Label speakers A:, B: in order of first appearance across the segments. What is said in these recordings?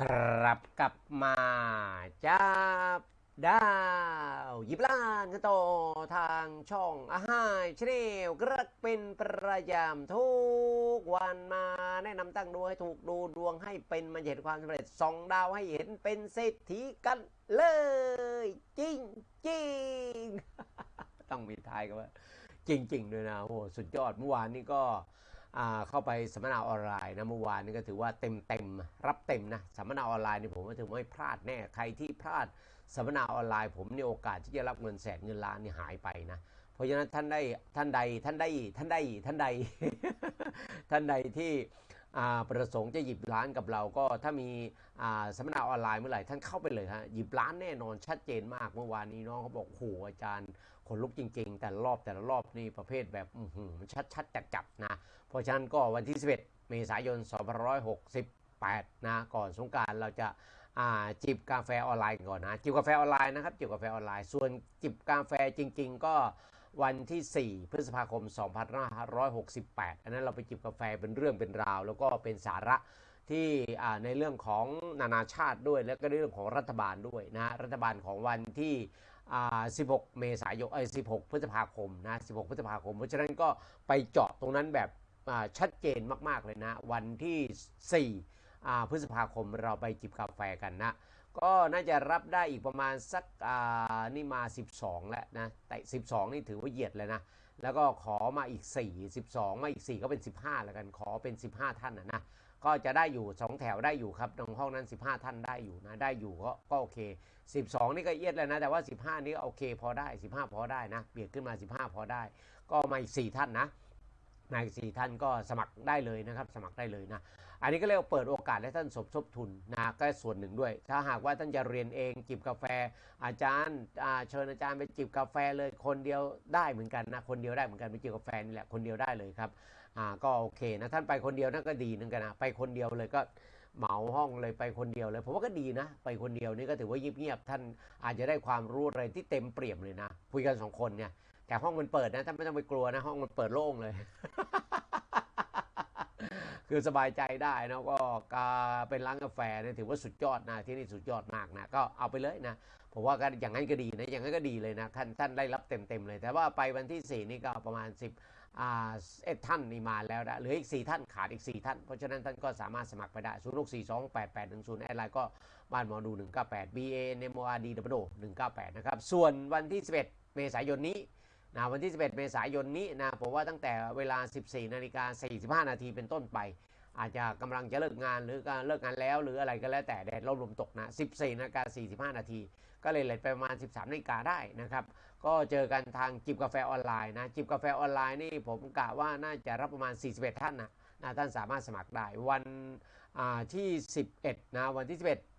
A: ครับกลับมาจับดาวยิบล้านกันต่อทางช่องอาหารชแนลกระเป็นประจำทุกวันมาแนะนำตั้งดวงให้ถูกดูดวงให้เป็นมันเห็นความสำเร็จสองดาวให้เห็นเป็นเศรษฐีกันเลย จริงจริงต้องมีทายกันว่า จริง ๆ ด้วยนะโอ้โหสุดยอดเมื่อวานนี้ก็ เข้าไปสัมมนาออนไลน์นะเมื่อวานนี้ก็ถือว่าเต็มเต็มรับเต็มนะสัมมนาออนไลน์นี่ผมว่าถือว่าไม่พลาดแน่ใครที่พลาดสัมมนาออนไลน์ ผมในโอกาสที่จะรับเงินแสนเงินล้านนี่หายไปนะเพราะฉะนั้นท่านได้ท่านใดท่านได้ท่านได้ท่านใดท่านใดที่ ประสงค์จะหยิบล้านกับเราก็ถ้ามีสัมมนาออนไลน์เมื่อไหร่ท่านเข้าไปเลยฮะหยิบล้านแน่นอนชัดเจนมากเมื่อวานนี้น้องเขาบอกโหอาจารย์ขนลุกจริง ๆ แต่รอบแต่ละรอบนี่ประเภทแบบหืมันชัดๆจัดๆนะเพราะฉะนั้นก็วันที่ 11 เมษายน 2568 นะก่อนสงการเราจะาจิบกาแฟออนไลน์ก่อนนะจิบกาแฟออนไลน์นะครับจิบกาแฟออนไลน์ส่วนจิบกาแฟจริง ๆ ก็ วันที่ 4 พฤษภาคม 2568 อันนั้นเราไปจิบกาแฟเป็นเรื่องเป็นราว แล้วก็เป็นสาระที่ในเรื่องของนานาชาติด้วย แล้วก็ในเรื่องของรัฐบาลด้วยนะรัฐบาลของวันที่ 16 เมษายนเอ้ย16 พฤษภาคมนะ 16 พฤษภาคม เพราะฉะนั้นก็ไปเจาะตรงนั้นแบบชัดเจนมาก ๆ เลยนะ วันที่ 4 พฤษภาคมเราไปจิบกาแฟกันนะ ก็น่าจะรับได้อีกประมาณสักอ่านี่มา 12 แล้วนะแต่12 นี่ถือว่าเหยียดเลยนะ แล้วก็ขอมาอีก 4 12 มาอีก 4 ก็เป็น 15 แล้วกันขอเป็น 15 ท่านนะนะก็จะได้อยู่ 2 แถวได้อยู่ครับตรงห้องนั้น 15 ท่านได้อยู่นะได้อยู่ก็ก็โอเค 12 นี่ก็เอียดแล้วนะแต่ว่า 15 นี่โอเคพอได้ 15 พอได้นะเบียดขึ้นมา 15 พอได้ ก็มาอีก 4 ท่านนะ นายสี่ท่านก็สมัครได้เลยนะครับ สมัครได้เลยนะ อันนี้ก็เรียกว่าเปิดโอกาสให้ท่านสมทบทุนนะก็ส่วนหนึ่งด้วย ถ้าหากว่าท่านจะเรียนเองจิบกาแฟ อาจารย์เชิญอาจารย์ไปจิบกาแฟเลยคนเดียวได้เหมือนกันนะคนเดียวได้เหมือนกันไปจิบกาแฟนี่แหละคนเดียวได้เลยครับอ่าก็โอเคนะท่านไปคนเดียวนั่นก็ดีนึงกันนะไปคนเดียวเลยก็เหมาห้องเลยไปคนเดียวเลยผมว่าก็ดีนะ ไปคนเดียวนี่ก็ถือว่าเงียบๆท่านอาจจะได้ความรู้อะไรที่เต็มเปี่ยมเลยนะคุยกันสองคนเนี่ย แต่ห้องมันเปิดนะท่านไม่ต้องไปกลัวนะห้องมันเปิดโล่งเลย คือสบายใจได้นะก็กาเป็นร้านกาแฟเนี่ยถือว่าสุดยอดนะที่นี่สุดยอดมากนะก็เอาไปเลยนะผมว่าก็อย่างนั้นก็ดีนะอย่างนั้นก็ดีเลยนะท่านท่านได้รับเต็มเต็มๆเลย แต่ว่าไปวันที่ 4 นี่ก็ประมาณ 10อ่าเอ็ดท่านนี่มาแล้วนะเหลืออีก 4 ท่านขาดอีก 4 ท่าน เพราะฉะนั้นท่านก็สามารถสมัครไปได้0 6 4 2 8 8 1 0แอดไลน์ก็บ้านหมอดู 198 B A N M O R D W 198 นะครับ ส่วนวันที่ 11 เมษายนนี้ นะวันที่ 11 เมษายนนี้นะผมว่าตั้งแต่เวลา 14นาฬิกา45 นาทีเป็นต้นไป อาจจะกำลังจะเลิกงานหรือการเลิกงานแล้ว หรืออะไรก็แล้วแต่แดดร่มลมตกนะ 14นาฬิกา45 นาที ก็เลยเลทไปประมาณ 13นาฬิกาได้นะครับ ก็เจอกันทางจิบกาแฟออนไลน์นะจิบกาแฟออนไลน์นี่ผมกะว่าน่าจะรับประมาณ 41 ท่านนะนะท่านสามารถสมัครได้วันที่ 11นะวันที่ 11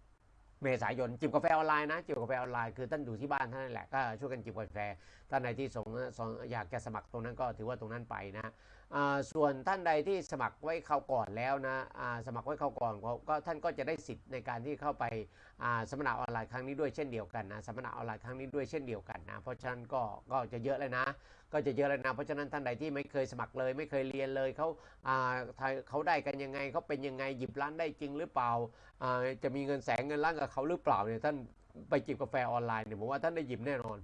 A: เมษายนจิบกาแฟออนไลน์นะจิบกาแฟออนไลน์คือท่านอยู่ที่บ้านท่านนั่นแหละก็ช่วยกันจิบกาแฟท่านใดที่สงสงอยากจะสมัครตรงนั้นก็ถือว่าตรงนั้นไปนะ ส่วนท่านใดที่สมัครไว้เข้าก่อนแล้วนะสมัครไว้เข้าก่อนก็ท่านก็จะได้สิทธิ์ในการที่เข้าไปสัมมนาออนไลน์ครั้งนี้ด้วยเช่นเดียวกันนะสัมมนาออนไลน์ครั้งนี้ด้วยเช่นเดียวกันนะเพราะฉะนั้นก็ก็จะเยอะเลยนะ ก็จะเยอะเลยนะเพราะฉะนั้นท่านใดที่ไม่เคยสมัครเลย ไม่เคยเรียนเลยเขาเขาได้กันยังไงเขาเป็นยังไงหยิบร้านได้จริงหรือเปล่าอ่าจะมีเงินแสนเงินล้านกับเขาหรือเปล่าเนี่ยท่านไปจิบกาแฟออนไลน์เนี่ยผมว่าท่านได้หยิบแน่นอน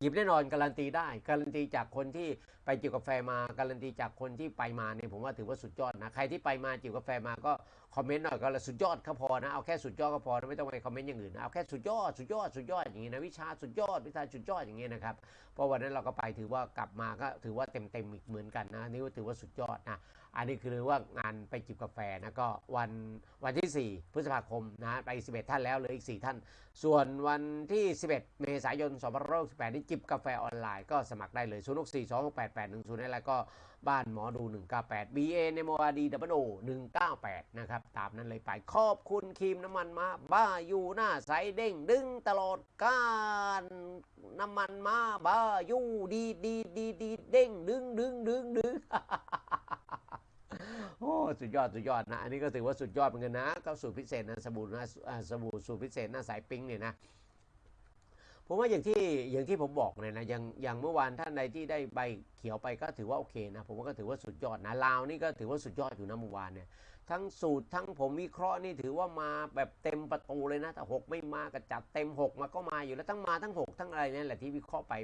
A: หยิบแน่นอนการันตีได้การันตีจากคนที่ไปจิบกาแฟมาการันตีจากคนที่ไปมาเนี่ยผมว่าถือว่าสุดยอดนะใครที่ไปมาจิบกาแฟมาก็คอมเมนต์หน่อยก็ลยสุดยอดก็พอนะเอาแค่สุดยอดก็พอนะไม่ต้องไปคอมเมนต์อย่างอื่นนะเอาแค่สุดยอดสุดยอดสุดยอดอย่างนี้นะวิชาสุดยอดวิชาสุดยอดอย่างนี้นะครับเพราะวันนั้นเราก็ไปถือว่ากลับมาก็ถือว่าเต็มเต็มอีกเหมือนกันนะนี่ก็ถือว่าสุดยอดนะ อันนี้คือว่างานไปจิบกาแฟนะก็วันวันที่ 4 พฤษภาคมนะไป 11 ท่านแล้วเหลืออีก 4 ท่าน ส่วนวันที่ 11 เมษายน2568นี่จิบกาแฟออนไลน์ก็สมัครได้เลย0 6 4 2 6 8 8 1 0แล้วก็บ้านหมอดู 198 B A N M O R D W 198 นะครับ ตามนั้นเลยไปขอบคุณครีมน้ำมันมาบ้าอยู่หน้าใสเด้งดึงตลอดการน้ำมันมาบ้าอยู่ดีดีดีดีเด้งดึงดึงดึงดึง โอ้สุดยอดสุดยอดนะอันนี้ก็ถือว่าสุดยอดเหมือนกันนะก็สูตรพิเศษนะสบู่นะสบู่สูตรพิเศษน้าสายปิ้งเนี่ยนะผมว่าอย่างที่อย่างที่ผมบอกเลยนะอย่างอย่างเมื่อวานท่านใดที่ได้ใบเขียวไปก็ถือว่าโอเคนะผมว่าก็ถือว่าสุดยอดนะลาวนี่ก็ถือว่าสุดยอดอยู่นะเมื่อวานเนี่ยทั้งสูตรทั้งผมวิเคราะห์นี่ถือว่ามาแบบเต็มประตูเลยนะแต่หกไม่มาก็จัดเต็มหกมาก็มาอยู่แล้วทั้งมาทั้งหกทั้งอะไรเนี่ยแหละที่วิเคราะห์ไป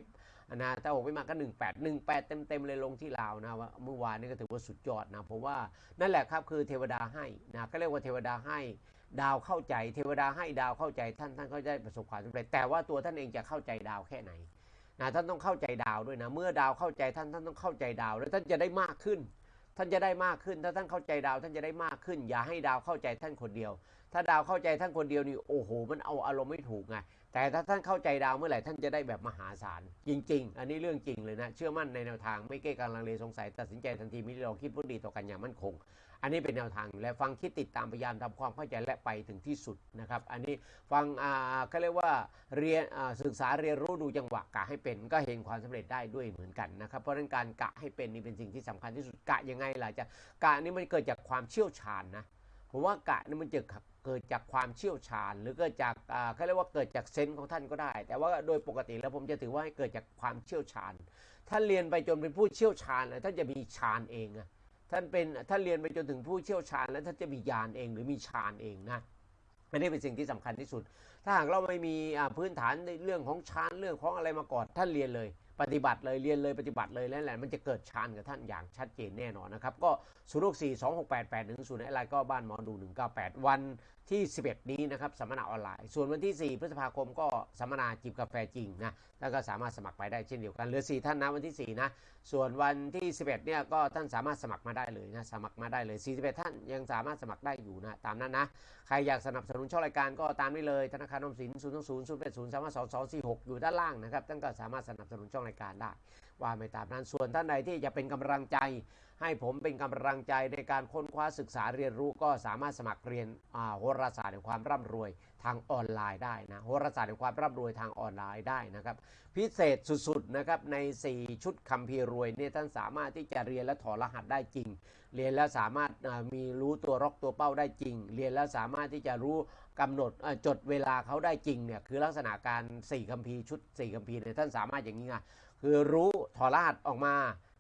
A: นะแต่หกไม่มาก็หนึ่งแปดหนึ่งแปดเต็มเต็มๆเลยลงที่ลาวนะว่าเมื่อวานนี่ก็ถือว่าสุดยอดนะผมว่านั่นแหละครับคือเทวดาให้นะก็เรียกว่าเทวดาให้ดาวเข้าใจ เทวดาให้ดาวเข้าใจท่านท่านก็ได้ประสบความสำเร็จแต่ว่าตัวท่านเองจะเข้าใจดาวแค่ไหนนะท่านต้องเข้าใจดาวด้วยนะเมื่อดาวเข้าใจท่านท่านต้องเข้าใจดาว แล้วท่านจะได้มากขึ้น ท่านจะได้มากขึ้น ถ้าท่านเข้าใจดาวท่านจะได้มากขึ้น อย่าให้ดาวเข้าใจท่านคนเดียว ถ้าดาวเข้าใจท่านคนเดียวนี่โอ้โห มันเอาอารมณ์ไม่ถูกไง แต่ถ้าท่านเข้าใจดาวเมื่อไหร่ท่านจะได้แบบมหาศาลจริง ๆ อันนี้เรื่องจริงเลยนะ เชื่อมั่นในแนวทางไม่เก้กังลังเลสงสัย ตัดสินใจทันทีมิได้ลองคิดพูดดีต่อกันอย่างมั่นคง อันนี้เป็นแนวทางแล้วฟังคิดติดตามพยายามทำความเข้าใจและไปถึงที่สุดนะครับ อันนี้ฟังอ่าเขาเรียกว่าเรียนอ่าศึกษาเรียนรู้ดูจังหวะกะให้เป็น ก็เห็นความสำเร็จได้ด้วยเหมือนกันนะครับเพราะฉะนั้นการกะให้เป็นนี่เป็นสิ่งที่สำคัญที่สุดกะยังไงล่ะจะกะนี่มันเกิดจากความเชี่ยวชาญนะผมว่ากะนี่มันจะ เกิดจากความเชี่ยวชาญ หรือเกิดจากเขาเรียกว่าเกิดจากเซนส์ของท่านก็ได้ แต่ว่าโดยปกติแล้วผมจะถือว่าให้เกิดจากความเชี่ยวชาญ ท่านเรียนไปจนเป็นผู้เชี่ยวชาญแล้วท่านจะมีฌานเองอะท่านเป็นท่านเรียนไปจนถึงผู้เชี่ยวชาญ แล้วท่านจะมีญาณเองหรือมีฌานเองนะอันนี้เป็นสิ่งที่สำคัญที่สุด ถ้าหากเราไม่มีพื้นฐานในเรื่องของฌานเรื่องของอะไรมาก่อนท่านเรียนเลย ปฏิบัติเลยเรียนเลยปฏิบัติเลยแล้วแหละมันจะเกิดฌานกับท่านอย่างชัดเจนแน่นอนนะครับก็ศูนย์หกสี่สองหกแปดแปดหนึ่งศูนย์อะไรก็บ้านหมอดูหนึ่งเก้าแปดวันที่ 11 นี้นะครับสัมมนาออนไลน์ ส่วนวันที่ 4 พฤษภาคมก็สัมมนาจิบกาแฟจริงนะแล้วก็สามารถสมัครไปได้เช่นเดียวกันเหลือ 4 ท่านนะวันที่ 4 นะ ส่วนวันที่ 11 เนี่ยก็ท่านสามารถสมัครมาได้เลยนะสมัครมาได้เลย 41 ท่านยังสามารถสมัครได้อยู่นะตามนั้นนะใครอยากสนับสนุนช่องรายการก็ตามนี้เลยธนาคารออมสิน0 2 0 0 8 0 3 2 2 4 6 อยู่ด้านล่างนะครับท่านก็สามารถสนับสนุนช่องรายการได้ ว่าไม่ตามนั้นส่วนท่านใดที่จะเป็นกำลังใจ ให้ผมเป็นกำลังใจในการค้นคว้าศึกษาเรียนรู้ก็สามารถสมัครเรียนโหราศาสตร์แห่งความร่ำรวยทางออนไลน์ได้นะโหราศาสตร์แห่งความร่ำรวยทางออนไลน์ได้นะครับ พิเศษสุดๆนะครับใน 4 ชุดคัมภีร์รวยเนี่ยท่านสามารถที่จะเรียนและถอดรหัสได้จริง เรียนแล้วสามารถมีรู้ตัวร็อกตัวเป้าได้จริง เรียนแล้วสามารถที่จะรู้กำหนดจดเวลาเขาได้จริงเนี่ยคือลักษณะการ4คัมภีร์ชุด 4คัมภีร์เนี่ยท่านสามารถอย่างนี้ไง คือรู้ถอราดออกมา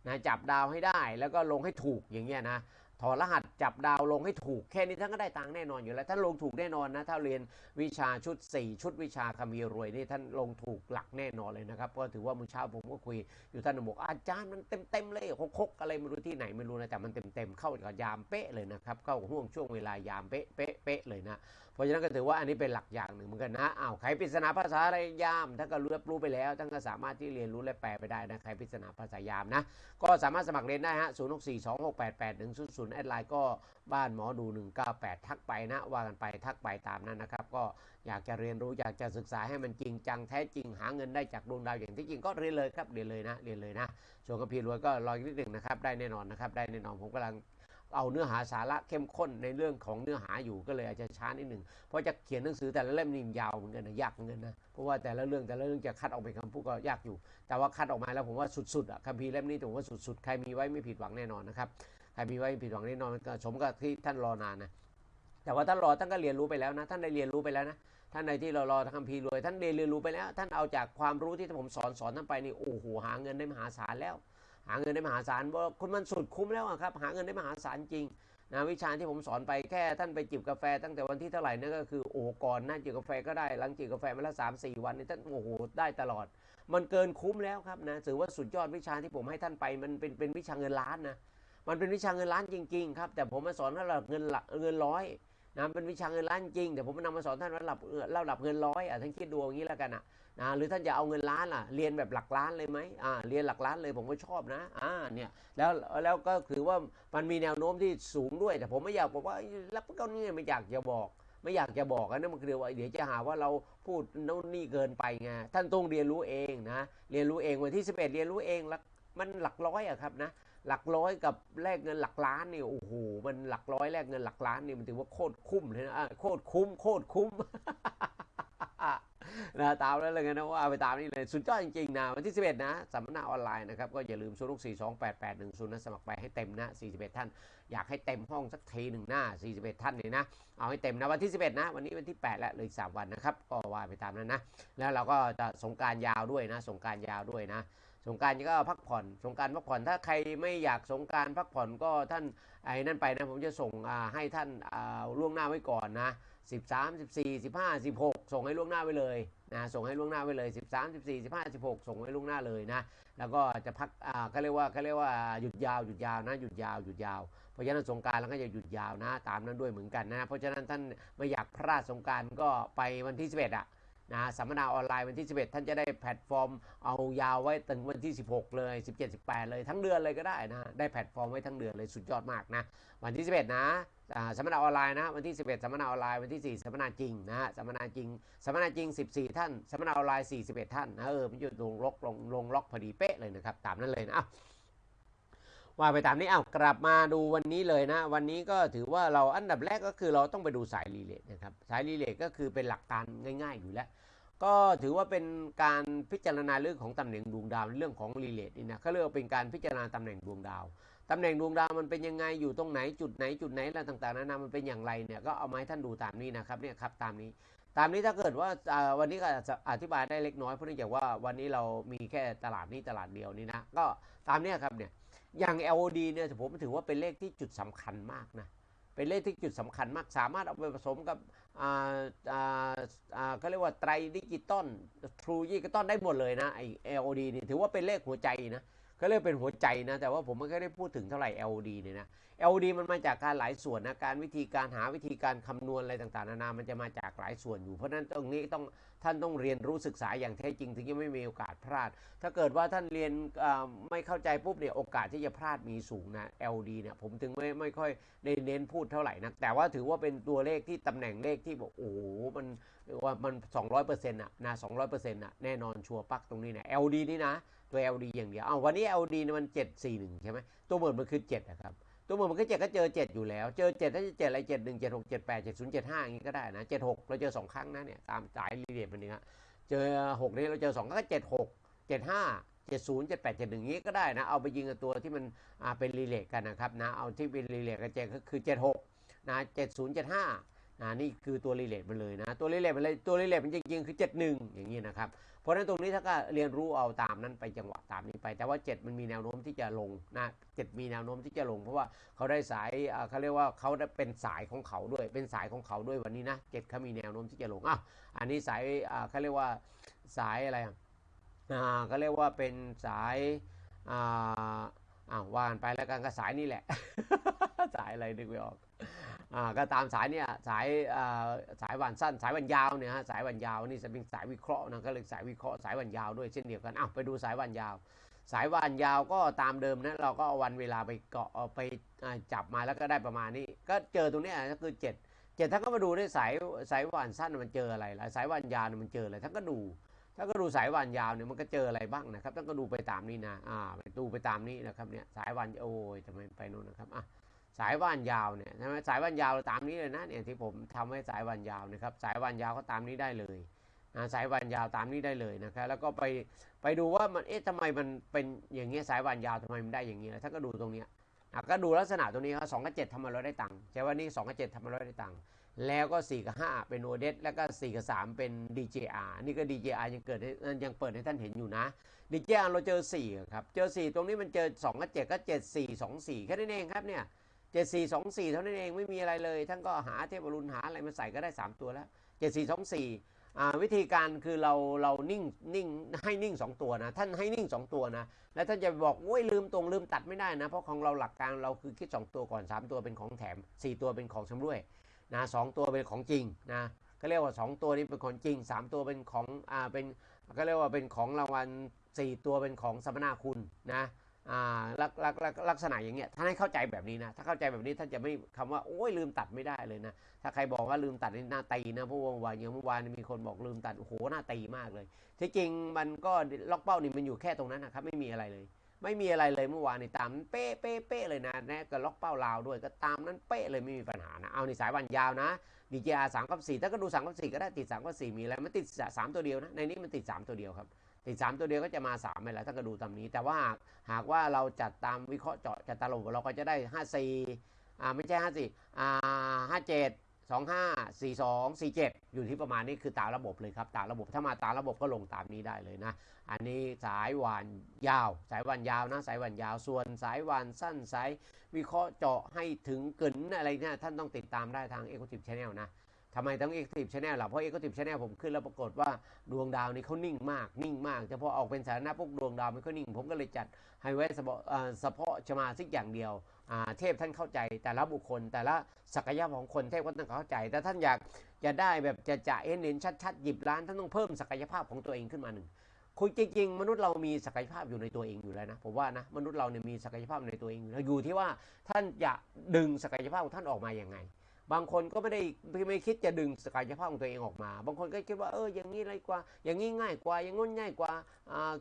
A: นะจับดาวให้ได้แล้วก็ลงให้ถูกอย่างเงี้ยนะ ถอดรหัสจับดาวลงให้ถูกแค่นี้ท่านก็ได้ตังค์แน่นอนอยู่แล้วท่านลงถูกแน่นอนนะถ้าเรียนวิชาชุด 4 ชุดวิชาคัมภีร์รวยนี่ท่านลงถูกหลักแน่นอนเลยนะครับก็ถือว่ามื้อเช้าผมก็คุยอยู่ท่านบอกอาจารย์มันเต็มเต็มๆเลยคกๆอะไรไม่รู้ที่ไหนไม่รู้นะแต่มันเต็มเต็มๆเข้ากับยามเป๊ะเลยนะครับเข้าห่วงช่วงเวลายามเป๊ะเป๊ะเป๊ะเลยนะเพราะฉะนั้นก็ถือว่าอันนี้เป็นหลักอย่างหนึ่งเหมือนกันนะอ้าวใครปริศนาภาษาอะไรยามท่านก็รู้รับรู้ไปแล้วท่านก็สามารถที่เรียนรู้และแปลไปได้นะใครปริศนาภาษายามนะก็สามารถสมัครเรียนได้ฮะ0 6 4 2 6 8 8 1 0 0แแอดไลน์ก็บ้านหมอดู 198 ทักไปนะ ว่ากันไปทักไปตามนั้นนะครับ ก็อยากจะเรียนรู้อยากจะศึกษาให้มันจริงจังแท้จริงหาเงินได้จากดวงดาวอย่างที่จริงก็เรียนเลยครับเรียนเลยนะเรียนเลยนะส่วนกระพีรวยก็รออีกนิดหนึ่งนะครับได้แน่นอนนะครับได้แน่นอนผมกำลังเอาเนื้อหาสาระเข้มข้นในเรื่องของเนื้อหาอยู่ก็เลยอาจจะช้านิดหนึ่งเพราะจะเขียนหนังสือแต่ละเล่มนี่ยาวเหมือนกันนะยากเหมือนกันนะเพราะว่าแต่ละเรื่องแต่ละเรื่องจะคัดออกเป็นคำพูดก็ยากอยู่ แต่ว่าคัดออกมาแล้วผมว่าสุดๆอะคัมภีร์เล่มนี้ผมว่าสุดๆใครมีไว้ไม่ผิดหวังแน่นอนนะครับ ใครมีไว้ผิดหวังแน่นอนก็สมกับที่ท่านรอนานนะแต่ว่าท่านรอท่านก็เรียนรู้ไปแล้วนะท่านได้เรียนรู้ไปแล้วนะท่านใดที่เรารอทางคัมภีรวย ท่านได้เรียนรู้ไปแล้ว ท่านเอาจากความรู้ที่ผมสอนสอนท่านไปนี่โอ้โหหาเงินได้มหาศาลแล้ว หาเงินได้มหาศาลว่าคุณมันสุดคุ้มแล้วครับ หาเงินได้มหาศาลจริงนะวิชาที่ผมสอนไปแค่ท่านไปจิบกาแฟ ตั้งแต่วันที่เท่าไหร่นั่นก็คือโอ้ก่อนหน้าจิบกาแฟก็ได้หลังจิบกาแฟมาแล้วสามสี่วันนี่ท่านโอ้โหได้ตลอด มันเกินคุ้มแล้วครับนะถือว่าสุดยอดวิชาที่ผมให้ท่านไปมันเป็นเป็นวิชาเงินล้านนะ มันเป็นวิชาเงินล้านจริง ๆ ครับ แต่ผมมาสอนระดับเงินหลักเงินร้อยนะเป็นวิชาเงินล้านจริงแต่ผมนำมาสอนท่านว่าระดับเอ่อระดับเงินร้อยอะท่านคิดดูอย่างนี้แล้วกันอะนะหรือท่านจะเอาเงินล้านล่ะเรียนแบบหลักล้านเลยไหมอ่าเรียนหลักล้านเลยผมก็ชอบนะอ่าเนี่ยแล้วแล้วก็คือว่ามันมีแนวโน้มที่สูงด้วย แต่ผมไม่อยากบอกว่าแล้วก็นี่ไม่อยากจะบอก ไม่อยากจะบอกนะมันคือว่าเดี๋ยวจะหาว่าเราพูดโน่นนี่เกินไปไงท่านต้องเรียนรู้เองนะเรียนรู้เองวันที่ 11 เรียนรู้เองแล้วมันหลักร้อยอะครับนะ หลักร้อยกับแลกเงินหลักล้านนี่โอ้โหมันหลักร้อยแลกเงินหลักล้านนี่มันถือว่าโคตรคุ้มเลยนะโคตรคุ้มโคตรคุ้มนะตามนั้นเลยนะว่าไปตามนี้เลยสุดยอดจริงๆนะวันที่ 11 นะสัมมนาออนไลน์นะครับ ก็อย่าลืม0 6 4 2 8 8 1 0 นะ สมัครไปให้เต็มนะ 41 ท่าน อยากให้เต็มห้องสักทีหนึ่งหน้า 41 ท่านเลยนะ เอาให้เต็มนะ วันที่ 11 นะ วันนี้วันที่ 8 แล้วเหลย3วันนะครับ ก็ว่าไปตามนั้นนะ แล้วเราก็จะสงการยาวด้วยนะ สงการยาวด้วยนะ สงการก็พักผ่อน สงการพักผ่อน ถ้าใครไม่อยากสงการพักผ่อนก็ท่านไอ้นั่นไปนะ ผมจะส่งให้ท่านล่วงหน้าไว้ก่อนนะ13 14 15 16 ส่งให้ล่วงหน้าไว้เลยนะส่งให้ล่วงหน้าไว้เลย 13 14 15 16 ส่งให้ล่วงหน้าเลยนะ แล้วก็จะพักอ่าก็เรียกว่าก็เรียกว่าหยุดยาวหยุดยาวนะหยุดยาวหยุดยาว เพราะฉะนั้นสงการเราก็จะหยุดยาวนะ ตามนั้นด้วยเหมือนกันนะ เพราะฉะนั้นท่านไม่อยากพลาดสงการก็ไปวันที่ 11อะ นะสัมมนาออนไลน์วันที่ 11 ท่านจะได้แพลตฟอร์ม เอายาวไว้ถึงวันที่ 16 เลย 17 18 เลยทั้งเดือนเลยก็ได้นะได้แพลตฟอร์มไว้ทั้งเดือนเลยสุดยอดมากนะวันที่ 11 นะอ่าสัมมนาออนไลน์นะวันที่ 11 สัมมนาออนไลน์วันที่ 4 สัมมนาจริงนะสัมมนาจริงสัมมนาจริง 14 ท่าน สัมมนาออนไลน์ 41 ท่านนะเออมันอยู่ลงล็อกลงลงล็อกพอดีเป๊ะเลยนะครับตามนั้นเลยนะอ้า วว่าไปตามนี้อ้าวกลับมาดูวันนี้เลยนะ วันนี้ก็ถือว่าเราอันดับแรกก็คือเราต้องไปดูสายรีเลทนะครับสายรีเลทก็คือเป็นหลักการง่าย ๆ อยู่แล้ว ก็ถือว่าเป็นการพิจารณาเรื่องของตำแหน่งดวงดาวเรื่องของรีเลทนี่นะเขาเรียกว่าเป็นการพิจารณาตำแหน่งดวงดาวตำแหน่งดวงดาวมันเป็นยังไงอยู่ตรงไหนจุดไหนจุดไหนอะไรต่างๆนานามันเป็นอย่างไรเนี่ยก็เอามาให้ท่านดูตามนี้นะครับเนี่ยครับตามนี้ ตามนี้ถ้าเกิดว่าอ่าวันนี้ก็จะอธิบายได้เล็กน้อยเพราะเนื่องจากว่าวันนี้เรามีแค่ตลาดนี้ตลาดเดียวนี่นะก็ตามนี้ครับเนี่ย อย่าง LOD เนี่ยผมถือว่าเป็นเลขที่จุดสำคัญมากนะ เป็นเลขที่จุดสำคัญมาก สามารถเอาไปผสมกับอ่าอ่าอ่าเขาเรียกว่าไตรดิจิตอลทรูดิจิตอลได้หมดเลยนะไอ LOD นี่ถือว่าเป็นเลขหัวใจนะ เขาเรียกเป็นหัวใจนะ แต่ว่าผมไม่ค่อยได้พูดถึงเท่าไหร่ LOD เนี่ยนะ LOD มันมาจากการหลายส่วนนะการวิธีการหาวิธีการคำนวณอะไรต่างๆ นานา มันจะมาจากหลายส่วนอยู่ เพราะนั้นตรงนี้ต้องท่านต้องเรียนรู้ศึกษาอย่างแท้จริง ถึงจะไม่มีโอกาสพลาด ถ้าเกิดว่าท่านเรียนไม่เข้าใจปุ๊บเนี่ยโอกาสที่จะพลาดมีสูงนะ LD เนี่ยผมถึงไม่ไม่ค่อยได้เน้นพูดเท่าไหร่นะแต่ว่าถือว่าเป็นตัวเลขที่ตำแหน่งเลขที่บอกโอ้โหมันว่ามัน200%อนะนะ200%นะแน่นอนชัวร์ปักตรงนี้นะ LD นี่นะ ตัว LD อย่างเดียวเอาวันนี้ LD เนี่ยมัน 741 ใช่ไหมตัวเหมือนมันคือ7นะครับตัวเหมือนมันก็7ก็เจอ 7 อยู่แล้ว เจอ 7 ถ้าจะ7อะไร7 1 7 6 7 8 7 0 7 5อย่างนี้ก็ได้นะ 76 เราเจอ 2 ครั้งนะเนี่ยตามสายรีเลียมันเนี่ยเจอ 6 นี่เราเจอ 2 ก็ 76 75 70 78 71อย่างนี้ก็ได้นะ เอาไปยิงกับตัวที่มันอ่าเป็นรีเลทกันนะครับนะเอาที่เป็นรีเลทกันเจก็คือ 76 นะ 70 75นะนี่คือตัวรีเลทมันเลยนะ ตัวรีเลทมันเลยตัวรีเลทมันจริงๆคือ 71 อย่างนี้นะครับ เพราะฉะนั้นตรงนี้ถ้าก็เรียนรู้เอาตามนั้นไปจังหวะตามนี้ไป แต่ว่า 7 มันมีแนวโน้มที่จะลงนะ7มีแนวโน้มที่จะลง เพราะว่าเขาได้สายเขาเรียกว่าเขาเป็นสายของเขาด้วย เป็นสายของเขาด้วยวันนี้นะ7เขามีแนวโน้มที่จะลงอะอันนี้สายเขาเรียกว่าสายอะไรอะเขาก็เรียกว่าเป็นสายอ่า อ่าว่านไปแล้วกันก็สายนี่แหละ สายอะไรนึกไม่ออกอ่าก็ตามสายเนี่ยสายอ่าสายวันสั้น สายวันยาวเนี่ยฮะสายวันยาวนี่จะเป็นสายวิเคราะห์นะก็เลยสายวิเคราะห์สายวันยาวด้วยเช่นเดียวกันอ้าวไปดูสายวันยาว สายวันยาวก็ตามเดิมนะเราก็เอาวันเวลาไปเกาะไปจับมาแล้วก็ได้ประมาณนี้ ก็เจอตรงนี้ก็คือเจ็ดเจ็ดท่านก็มาดูด้วยสายสายวันสั้นมันเจออะไรล่ะสายวันยาวมันเจออะไรท่านก็ดู ถ้าก็ดูสายวันยาวเนี่ยมันก็เจออะไรบ้างนะครับต้องก็ดูไปตามนี้นะอ่าไปดูไปตามนี้นะครับเนี่ยสายวันโอ้ยทำไมไปโน่นนะครับอะสายวันยาวเนี่ยใช่ไหมสายวันยาวตามนี้เลยนะเนี่ยที่ผมทำให้สายวันยาวนะครับสายวันยาวก็ตามนี้ได้เลยนะสายวันยาวตามนี้ได้เลยนะครับแล้วก็ไปไปดูว่ามันเอ๊ะทำไมมันเป็นอย่างเงี้ยสายวันยาวทำไมมันได้อย่างเงี้ยถ้าก็ดูตรงเนี้ยอะก็ดูลักษณะตรงนี้ครับสองกับเจ็ดทำมาเราได้ตังค์ใช่ว่านี่สองกับเจ็ดทำมาเราได้ตังค์ แล้วก็ 4 กับ 5 เป็นโอเดแล้วก็ 4 กับ 3 เป็น DJR นี่ก็ DJR ยังเกิดยังเปิดให้ท่านเห็นอยู่นะ DJR เราเจอ 4 ครับ เจอ 4 ตรงนี้มันเจอ 2 กับ 7 ก็ 7 4 2 4 แค่นั้นเองครับเนี่ย7 4 2 4 เท่านั้นเองไม่มีอะไรเลย ท่านก็หาเทพรุนหาอะไรมาใส่ก็ได้ 3 ตัวแล้ว 7 4 2 4อ่วิธีการคือเราเรานิ่งนิ่งให้นิ่ง 2 ตัวนะ ท่านให้นิ่ง 2 ตัวนะ แล้วท่านจะบอกโอ้ยลืมตรงลืมตัดไม่ได้นะ เพราะของเราหลักการเราคือคิด 2 ตัวก่อน 3 ตัวเป็นของแถม 4 ตัวเป็นของชำร่วย นะสองตัวเป็นของจริงนะก็เรียกว่า 2 ตัวนี้เป็นของจริง 3 ตัวเป็นของอ่าเป็นก็เรียกว่าเป็นของรางวัล4 ตัวเป็นของสัมมนาคุณนะอ่าลักลักลักลักษณะอย่างเงี้ยท่านให้เข้าใจแบบนี้นะถ้าเข้าใจแบบนี้ท่านจะไม่คำว่าโอ้ยลืมตัดไม่ได้เลยนะถ้าใครบอกว่าลืมตัดนี่น่าตีนะพราะว่าวันอย่างเมื่อวานมีคนบอกลืมตัดโอ้โหน่าตีมากเลยที่จริงมันก็ล็อกเป้านี่มันอยู่แค่ตรงนั้นนะครับไม่มีอะไรเลย ไม่มีอะไรเลยเมื่อวานนี่ตามเป๊ะเป๊ะเป๊ะเลยนะแนะก็ล็อกเป้าลาวด้วยก็ตามนั้นเป๊ะเลยไม่มีปัญหานะเอาในสายวันยาวนะ DJR 3กับ4ถ้าก็ดู3กับ4ก็ได้ติด3กับ4มีอะไรมันติด3ตัวเดียวนะในนี้มันติด3ตัวเดียวครับติด3ตัวเดียวก็จะมา3ไปแล้วถ้าก็ดูตามนี้ แต่ว่าหากว่าเราจัดตามวิเคราะห์เจาะจัดตามระบเราก็จะได้54อ่าไม่ใช่54อ่า57 25 42 47 อยู่ที่ประมาณนี้คือตามระบบเลยครับตามระบบถ้ามาตามระบบก็ลงตามนี้ได้เลยนะ อันนี้สายวันยาว สายวันยาวนะสายวันยาวส่วนสายวันสั้นสายวิเคราะห์เจาะให้ถึงกึนอะไรเนี่ยท่านต้องติดตามได้ทาง Executive Channel นะทำไมต้อง Executive Channel ล่ะ เพราะ Executive Channel ผมขึ้นแล้วปรากฏว่าดวงดาวนี่เขานิ่งมาก นิ่งมากแต่พอออกเป็นสาธารณะพวกดวงดาวไม่ค่อยนิ่ง ผมก็เลยจัดให้ไว้เฉพาะเอ่อเฉพาะชมาซิกอย่างเดียว เทพท่านเข้าใจ แต่ละบุคคล แต่ละศักยภาพของคนเทพก็ต้องเข้าใจ แต่ท่านอยากจะได้แบบจะจะเห็นเห็นชัดๆหยิบล้านท่านต้องเพิ่มศักยภาพของตัวเองขึ้นมาหนึ่งคุยจริงๆ มนุษย์เรามีศักยภาพอยู่ในตัวเองอยู่แล้วนะผมว่านะมนุษย์เราเนี่ยมีศักยภาพในตัวเองอยู่แล้วอยู่ที่ว่าท่านจะดึงศักยภาพของท่านออกมาอย่างไง บางคนก็ไม่ได้ไม่คิดจะดึงศักยภาพของตัวเองออกมา บางคนก็คิดว่าเอออย่างนี้อะไรกว่า อย่างนี้ง่ายกว่าอย่างง้นง่ายกว่า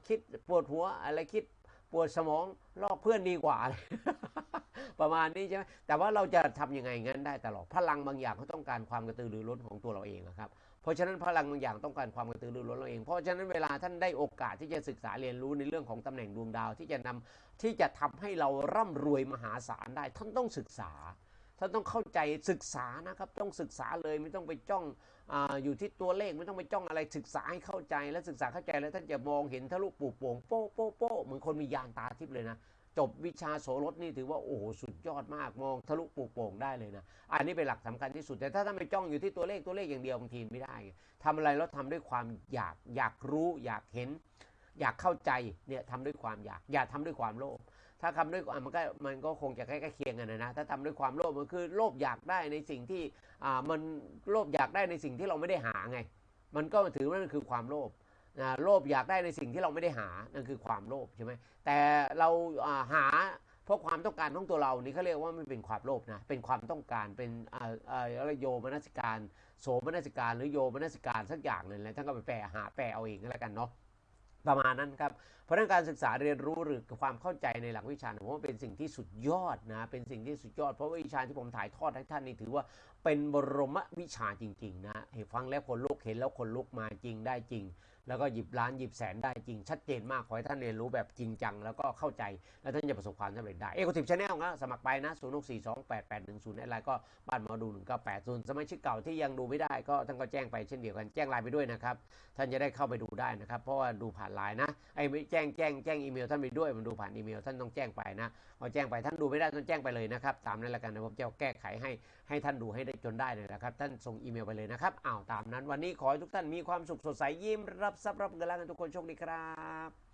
A: คิดปวดหัวอะไรคิด ปวดสมองลอกเพื่อนดีกว่า ประมาณนี้ใช่ไหมแต่ว่าเราจะทำยังไงงั้นได้ตลอดพลังบางอย่างเขาต้องการความกระตือรือร้นของตัวเราเองอะครับเพราะฉะนั้นพลังบางอย่างต้องการความกระตือรือร้นเราเอง เพราะฉะนั้นเวลาท่านได้โอกาสที่จะศึกษาเรียนรู้ในเรื่องของตำแหน่งดวงดาวที่จะนำที่จะทำให้เราร่ำรวยมหาศาลได้ ท่านต้องศึกษา ท่านต้องเข้าใจศึกษานะครับ ต้องศึกษาเลยไม่ต้องไปจ้องออยู่ที่ตัวเลขไม่ต้องไปจ้องอะไรศึกษาให้เข้าใจและศึกษาเข้าใจแล้วท่านจะมองเห็นทะลุปูโป่งโป๊ะโป๊ะโป๊ะเหมือนคนมียานตาทิพย์เลยนะจบวิชาโสรถนี่ถือว่าโอ้โหสุดยอดมากมองทะลุปูโป่งได้เลยนะอันนี้เป็นหลักสำคัญที่สุดแต่ถ้าท่านไปจ้องอยู่ที่ตัวเลขตัวเลขอย่างเดียวบางทีไม่ได้ไงทำอะไรแล้วทำด้วยความอยากอยากรู้อยากเห็น อยากเข้าใจเนี่ยทำด้วยความอยาก อย่าทำด้วยความโลภ ถ้าทำด้วยมันก็มันก็คงจะใกล้ๆเคียงกันนะนะถ้าทำด้วยความโลภมันคือโลภอยากได้ในสิ่งที่อ่ามันโลภอยากได้ในสิ่งที่เราไม่ได้หาไง มันก็ถือว่านั่นคือความโลภอ่าโลภอยากได้ในสิ่งที่เราไม่ได้หานั่นคือความโลภใช่ไหมแต่เราหาเพราะความต้องการของตัวเรานี่เขาเรียกว่ามันเป็นความโลภนะเป็นความต้องการเป็นอะไรโยมนสิการโสมนสิการหรือโยมนสิการสักอย่างหนึ่งเลยท่านก็ไปแปลหาแปลเอาเองก็แล้วกันเนาะ ประมาณนั้นครับ เพราะนั้นการศึกษาเรียนรู้หรือความเข้าใจในหลักวิชาผมว่าเป็นสิ่งที่สุดยอดนะ เป็นสิ่งที่สุดยอด เพราะว่าวิชาที่ผมถ่ายทอดให้ท่านนี่ถือว่าเป็นบรมวิชาจริง ๆ นะเห็นฟังแล้วคนลุกเห็นแล้วคนลุกมาจริงได้จริง แล้วก็หยิบล้านหยิบแสนได้จริงชัดเจนมากขอให้ท่านเรียนรู้แบบจริงจัง แล้วก็เข้าใจ แล้วท่านจะประสบความสำเร็จได้เอกทิพชาแนลนะสมัครไปนะ0 6 4 2 8 8 1 0อะไรก็บ้านหมอดู198ส่วนสมาชิกเก่าที่ยังดูไม่ได้ก็ท่านก็แจ้งไปเช่นเดียวกันแจ้งไลน์ไปด้วยนะครับท่านจะได้เข้าไปดูได้นะครับเพราะว่าดูผ่านไลน์นะไอ้ไม่แจ้งแจ้งแจ้งอีเมลท่านไปด้วยมันดูผ่านอีเมลท่านต้องแจ้งไปนะพอแจ้งไปท่านดูไม่ได้ท่านแจ้งไปเลยนะครับตามนั้นล้วกันนะผมจะแก้ไขให้ ให้ท่านดูให้ได้จนได้เลยนะครับ ท่านส่งอีเมลไปเลยนะครับอ้าวตามนั้นวันนี้ขอให้ทุกท่านมีความสุขสดใสยิ้มรับทรัพย์รับเงินล้านกันทุกคนโชคดีครับ